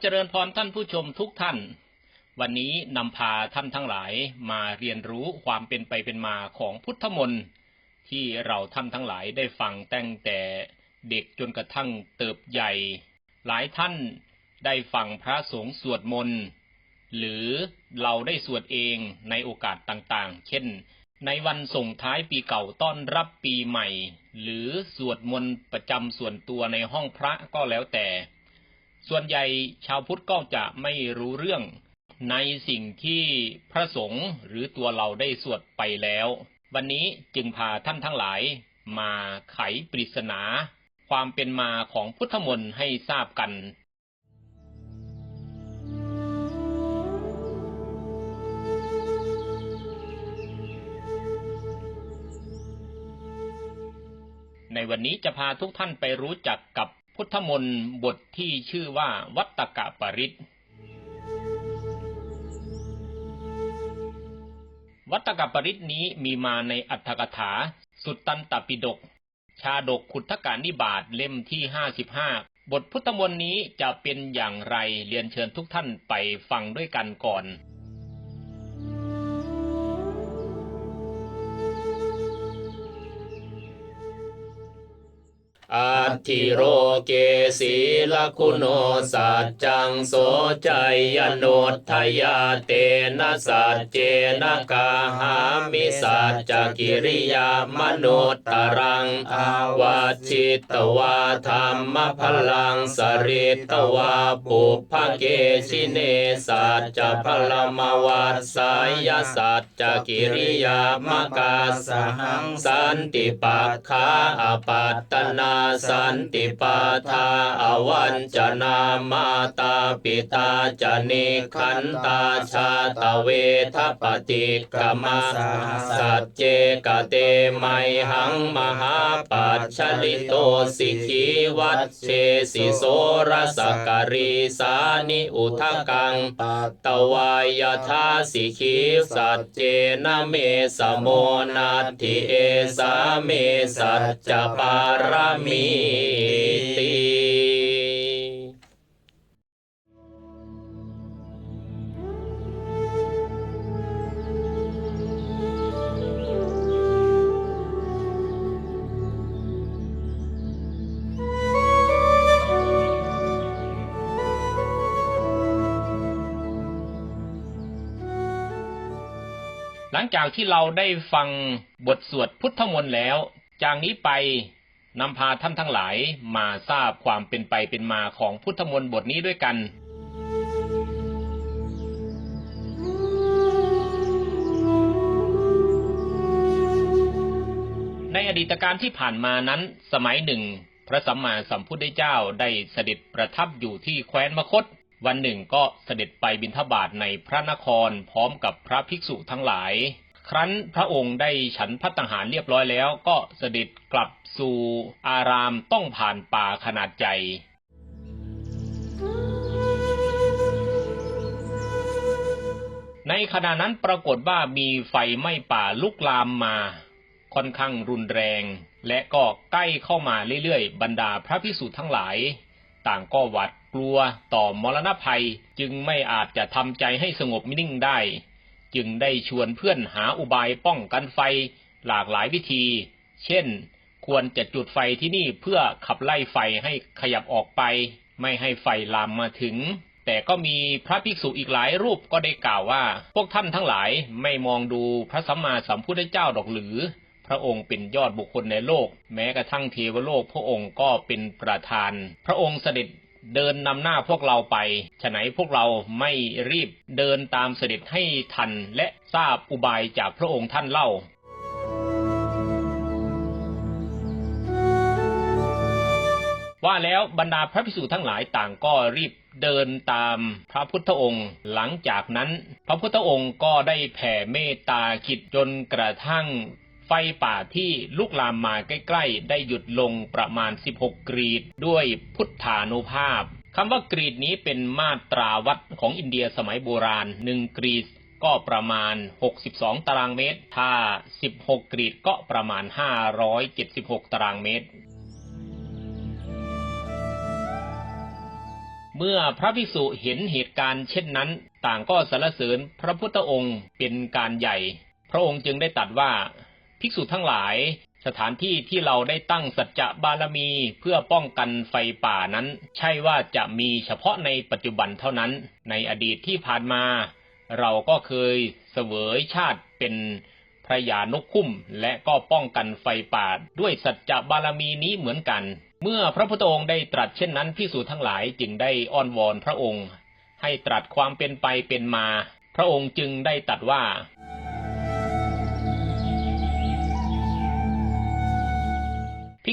เจริญพรท่านผู้ชมทุกท่าน วันนี้นำพาท่านทั้งหลายมาเรียนรู้ความเป็นไปเป็นมาของพุทธมนต์ที่เราท่านทั้งหลายได้ฟังตั้งแต่เด็กจนกระทั่งเติบใหญ่ หลายท่านได้ฟังพระสงฆ์สวดมนต์หรือเราได้สวดเองในโอกาสต่างๆ เช่น ในวันส่งท้ายปีเก่าต้อนรับปีใหม่ หรือสวดมนต์ประจำส่วนตัวในห้องพระก็แล้วแต่ ส่วนใหญ่ชาวพุทธก็จะไม่รู้เรื่องในสิ่งที่พระสงฆ์หรือตัวเราได้สวดไปแล้ว วันนี้จึงพาท่านทั้งหลายมาไขปริศนา ความเป็นมาของพุทธมนต์ให้ทราบกัน ในวันนี้จะพาทุกท่านไปรู้จักกับ พุทธมนต์บทที่ชื่อว่าวัตตกะปริตวัตตกปริตนี้มีมาในอัตถกถา สุตตันตปิฎกชาดกขุทธการนิบาตเล่มที่ห้าสิบห้าบทพุทธมนต์นี้จะเป็นอย่างไรเรียนเชิญทุกท่านไปฟังด้วยกันก่อน อัติโรเกศีลคุณโนสัจจังโสใจยโนทยาเตนะสัจเจนะกาหามิสัจจกิริยามนุตตรังอาวาจิตตวาธรรมพลังสริตตวาปุพเกชิเนสัจจพลมวัสสายสัจจกิริยามกาสหังสันติปัคคาอปัตตนาสันติปาทาอวัญจนามาตาปิตาจนิขันตาชาตเวทปฏิกรรมสัจเจกเตไมหังมหาปัจฉลิโตสิขีวัตเชสิโสรสกรีสานิอุทกังปัตตวายทาสิขีสัจเจนะเมสโมนาทิเอสาเมสัจจปารมติหลังจากที่เราได้ฟังบทสวดพุทธมนต์แล้ว จากนี้ไป นำพาท่านทั้งหลายมาทราบความเป็นไปเป็นมาของพุทธมนต์บทนี้ด้วยกัน ในอดีตการที่ผ่านมานั้น สมัยหนึ่ง พระสัมมาสัมพุทธเจ้าได้เสด็จประทับอยู่ที่แคว้นมคต วันหนึ่งก็เสด็จไปบิณฑบาตในพระนครพร้อมกับพระภิกษุทั้งหลาย ครั้นพระองค์ได้ฉันพัตตาหารเรียบร้อยแล้ว ก็เสด็จกลับสู่อารามต้องผ่านป่าขนาดใหญ่ในขณะนั้นปรากฏว่ามีไฟไหม้ป่าลุกลามมา ค่อนข้างรุนแรง และก็ใกล้เข้ามาเรื่อยๆ บรรดาพระพิสุทั้งหลาย ต่างก็หวาดกลัวต่อมรณภัยจึงไม่อาจจะทำใจให้สงบนิ่งได้ จึงได้ชวนเพื่อนหาอุบายป้องกันไฟหลากหลายวิธี เช่น ควรจะจุดไฟที่นี่เพื่อขับไล่ไฟให้ขยับออกไป ไม่ให้ไฟลามมาถึง แต่ก็มีพระภิกษุอีกหลายรูปก็ได้กล่าวว่า พวกท่านทั้งหลายไม่มองดูพระสัมมาสัมพุทธเจ้าดอกหรือ พระองค์เป็นยอดบุคคลในโลก แม้กระทั่งเทวโลกพระองค์ก็เป็นประธาน พระองค์เสด็จ เดินนำหน้าพวกเราไป ฉะไหนพวกเราไม่รีบเดินตามเสด็จให้ทันและทราบอุบายจากพระองค์ท่านเล่าว่าแล้วบรรดาพระภิกษุทั้งหลายต่างก็รีบเดินตามพระพุทธองค์ หลังจากนั้น พระพุทธองค์ก็ได้แผ่เมตตาคิดจนกระทั่ง ไฟป่าที่ลุกลามมาใกล้ ๆ ได้หยุดลงประมาณ 16 กรีด ด้วยพุทธานุภาพคำว่ากรีดนี้เป็นมาตราวัดของอินเดียสมัยโบราณ1กรีดก็ประมาณ 62 ตารางเมตร ถ้า 16 กรีดก็ประมาณ 576 ตารางเมตร เมื่อพระภิกษุเห็นเหตุการณ์เช่นนั้น ต่างก็สรรเสริญพระพุทธองค์เป็นการใหญ่ พระองค์จึงได้ตรัสว่า ภิกษุทั้งหลาย สถานที่ที่เราได้ตั้งสัจจะบารมีเพื่อป้องกันไฟป่านั้น ใช่ว่าจะมีเฉพาะในปัจจุบันเท่านั้น ในอดีตที่ผ่านมา เราก็เคยเสวยชาติเป็นพระยานกคุ้มและก็ป้องกันไฟป่าด้วยสัจจะบารมีนี้เหมือนกัน เมื่อพระพุทธองค์ได้ตรัสเช่นนั้นพิสูจทั้งหลายจึงได้อ้อนวอนพระองค์ ให้ตรัสความเป็นไปเป็นมา พระองค์จึงได้ตรัสว่า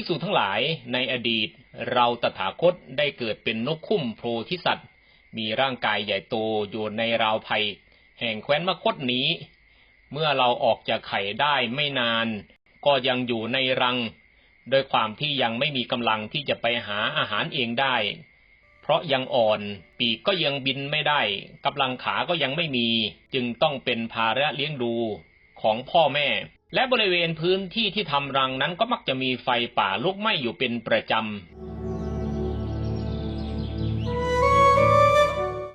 กษุทั้งหลายในอดีต เราตถาคตได้เกิดเป็นนกคุ้มโพธิสัตว์ มีร่างกายใหญ่โตอยู่ในราวไผ่แห่งแคว้นมคตนี้ เมื่อเราออกจากไข่ได้ไม่นาน ก็ยังอยู่ในรัง โดยความที่ยังไม่มีกำลังที่จะไปหาอาหารเองได้ เพราะยังอ่อนปีกก็ยังบินไม่ได้กำลังขาก็ยังไม่มี จึงต้องเป็นภาระเลี้ยงดูของพ่อแม่ และบริเวณพื้นที่ที่ทำรังนั้นก็มักจะมีไฟป่าลุกไหม้อยู่เป็นประจำ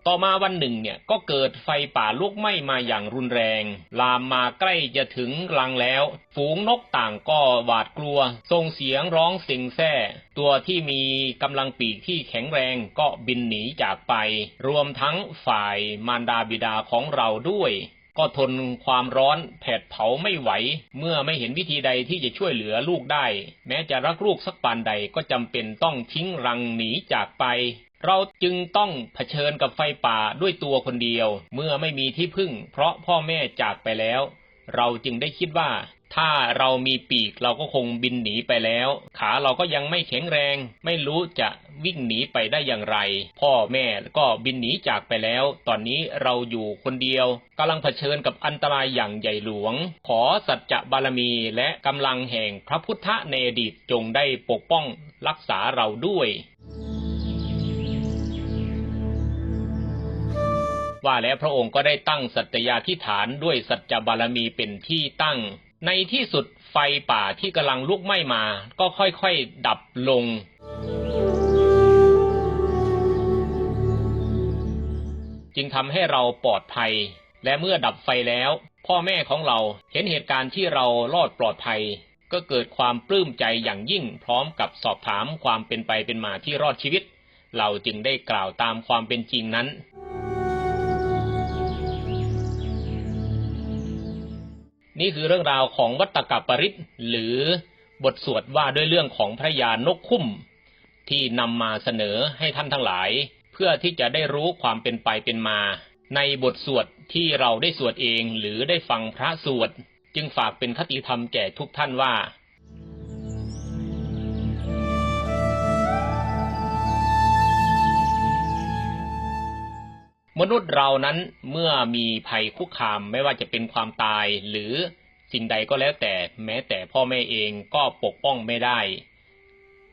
ต่อมาวันหนึ่งเนี่ยก็เกิดไฟป่าลุกไหม้มาอย่างรุนแรง ลามมาใกล้จะถึงรังแล้ว ฝูงนกต่างก็หวาดกลัว ส่งเสียงร้องเซ็งแซ่ตัวที่มีกำลังปีกที่แข็งแรงก็บินหนีจากไป รวมทั้งฝ่ายมารดาบิดาของเราด้วย ก็ทนความร้อนแผดเผาไม่ไหว เมื่อไม่เห็นวิธีใดที่จะช่วยเหลือลูกได้ แม้จะรักลูกสักปานใดก็จำเป็นต้องทิ้งรังหนีจากไป เราจึงต้องเผชิญกับไฟป่าด้วยตัวคนเดียว เมื่อไม่มีที่พึ่ง เพราะพ่อแม่จากไปแล้ว เราจึงได้คิดว่า ถ้าเรามีปีกเราก็คงบินหนีไปแล้ว ขาเราก็ยังไม่แข็งแรง ไม่รู้จะวิ่งหนีไปได้อย่างไร พ่อแม่ก็บินหนีจากไปแล้ว ตอนนี้เราอยู่คนเดียวกำลังเผชิญกับอันตรายอย่างใหญ่หลวง ขอสัจจะบารมีและกำลังแห่งพระพุทธในอดีตจงได้ปกป้องรักษาเราด้วยว่าแล้วพระองค์ก็ได้ตั้งสัตยาธิฐานด้วยสัจจบารมีเป็นที่ตั้ง ในที่สุดไฟป่าที่กำลังลุกไหม้มา ก็ค่อยๆ ดับลง จึงทำให้เราปลอดภัย และเมื่อดับไฟแล้ว พ่อแม่ของเราเห็นเหตุการณ์ที่เรารอดปลอดภัย ก็เกิดความปลื้มใจอย่างยิ่งพร้อมกับสอบถามความเป็นไปเป็นมาที่รอดชีวิต เราจึงได้กล่าวตามความเป็นจริงนั้น นี่คือเรื่องราวของวัตกับปริศหรือบทสวดว่าด้วยเรื่องของพระยานกคุ้ม ที่นำมาเสนอให้ท่านทั้งหลาย เพื่อที่จะได้รู้ความเป็นไปเป็นมา ในบทสวดที่เราได้สวดเองหรือได้ฟังพระสวด จึงฝากเป็นคติธรรมแก่ทุกท่านว่า มนุษย์เรานั้นเมื่อมีภัยคุกคามไม่ว่าจะเป็นความตายหรือสิ่งใดก็แล้วแต่แม้แต่พ่อแม่เองก็ปกป้องไม่ได้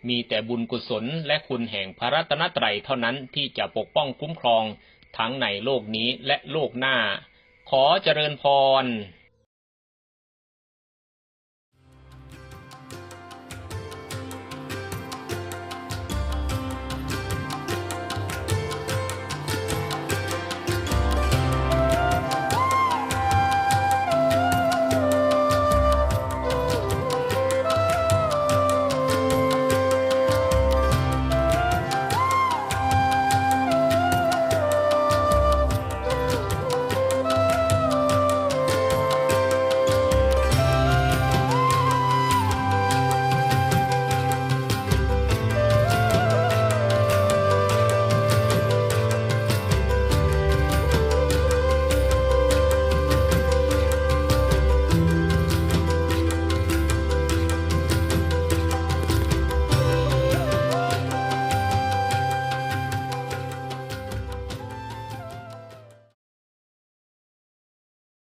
มีแต่บุญกุศลและคุณแห่งพระรัตนตรัยเท่านั้นที่จะปกป้องคุ้มครองทั้งในโลกนี้และโลกหน้า ขอเจริญพร